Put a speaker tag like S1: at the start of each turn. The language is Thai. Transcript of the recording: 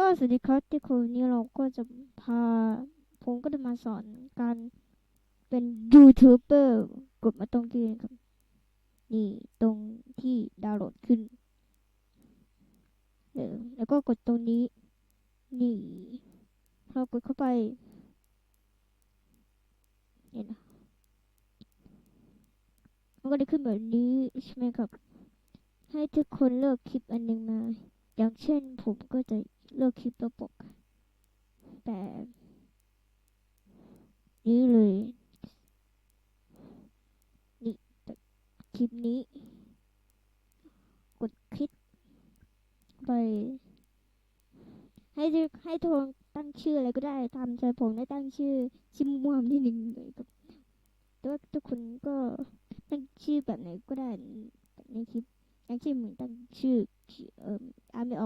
S1: ก็สวัสดีครับที่คนนี้เราก็จะพา ผมก็จะมาสอนการเป็นยูทูบเบอร์กดมาตรงที่นี่ครับ นี่ตรงที่ดาวน์โหลดขึ้นเแล้วก็กดตรงนี้ นี่เรากดเข้าไปเนี่ยนะมันก็จะขึ้นแบบนี้ใช่ไหมครับ ให้ทุกคนเลือกคลิปอันหนึ่งมา อย่างเช่นผมก็จะ เลือกคลิปตัวปก แต่นี้เลยนี่คลิปนี้ กดคลิกไป ให้ให้ทุกคนตั้งชื่ออะไรก็ได้ตามใจผมได้ตั้งชื่อชื่อม่วมที่หนึ่งเลยครับแต่ว่าทุกคนก็ตั้งชื่อแบบไหนก็ได้ในคลิปอย่างเช่นเหมือนตั้งชื่อเอ่ออ่านไม่ออก